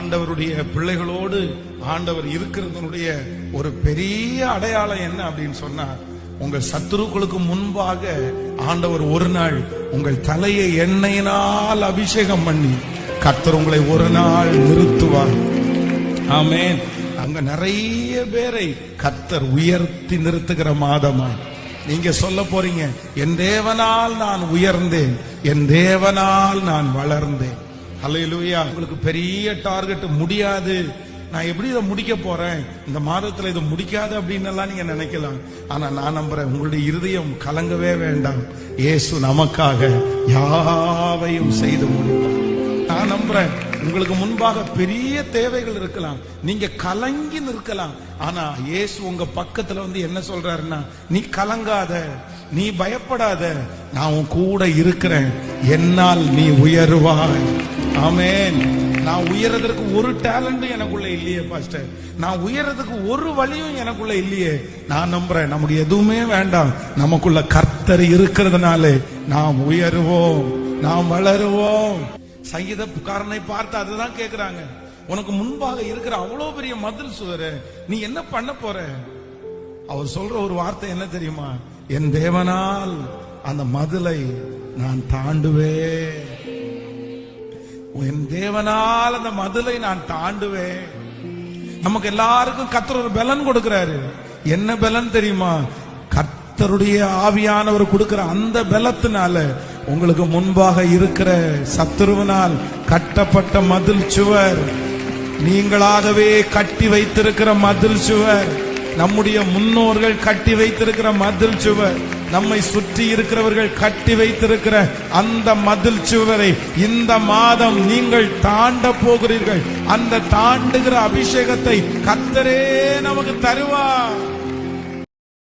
ஆண்டவருடைய பிள்ளைகளோடு ஆண்டவர் இருக்கிறதனுடைய ஒரு பெரிய அடையாளம் என்ன அப்படின்னு சொன்னா உங்கள் சத்துருக்களுக்கு முன்பாக ஆண்டவர் ஒரு நாள் உங்கள் தலையை எண்ணெயினால் அபிஷேகம் பண்ணி கர்த்தர் உங்களை ஒரு நாள் நிறுத்துவார். ஆமேன். அங்க நிறைய பேரை கத்தர் உயர்த்தி நிறுத்துகிற மாதமா நீங்க சொல்ல போறீங்க என் தேவனால் நான் உயர்ந்தேன் என் தேவனால் நான் வளர்ந்தேன். அல்லேலூயா உங்களுக்கு பெரிய டார்கெட் முடியாது. நான் எப்படி இதை முடிக்க போறேன்? இந்த மாதத்துல இதை முடிக்காது அப்படின்னு எல்லாம் நீங்க நினைக்கலாம். ஆனா நான் நம்புறேன் உங்களுடைய இருதயம் கலங்கவே வேண்டாம். இயேசு நமக்காக யாவையும் செய்து முடிப்பார். நான் நம்புறேன் உங்களுக்கு முன்பாக பெரிய தேவைகள் இருக்கலாம். நீங்க கலங்கி நிற்கலாம். ஆனா இயேசு உங்க பக்கத்துல வந்து என்ன சொல்றாருன்னா நீ கலங்காத நீ பயப்படாத. நான் உன் கூட இருக்கிறேன். என்னால் நீ உயருவாய். ஆமேன். நான் உயர்றதற்கு ஒரு டேலண்டும் எனக்குள்ள இல்லையே பாஸ்டர் நான் உயர்றதுக்கு ஒரு வழியும் எனக்குள்ள இல்லையே. நான் நம்புறேன் நமக்கு எதுவுமே வேண்டாம். நமக்குள்ள கர்த்தர் இருக்கிறதுனாலே நாம் உயருவோம் நாம் வளருவோம். சங்கீதக்காரனை பார்த்து அதுதான் கேக்குறாங்க. உனக்கு முன்பாக இருக்கிற அவ்வளவு பெரிய மதில் சுவர் நீ என்ன பண்ண போற? அவர் சொல்ற ஒரு வார்த்தை என்ன தெரியுமா? என் தேவனால் அந்த மதிலை நான் தாண்டுவேன். தேவனால் அந்த மதிலை நான் தாண்டுவேன். நமக்கு எல்லாருக்கும் கத்தர் ஒரு பலன் கொடுக்கிறாரு. என்ன பலன் தெரியுமா? கர்த்தருடைய ஆவியானவர் கொடுக்கிற அந்த பலத்தினால உங்களுக்கு முன்பாக இருக்கிற சத்துருவனால் கட்டப்பட்ட மதில் சுவர். நீங்களாகவே கட்டி வைத்திருக்கிற மதில் சுவர். நம்முடைய முன்னோர்கள் கட்டி வைத்திருக்கிற மதில் சுவர் நம்மை சுற்றி இருக்கிறவர்கள் கட்டி வைத்திருக்கிற அந்த மதில் சுவரை இந்த மாதம் நீங்கள் தாண்ட போகிறீர்கள். அந்த தாண்டுகிற அபிஷேகத்தை கத்தரே நமக்கு தருவார்.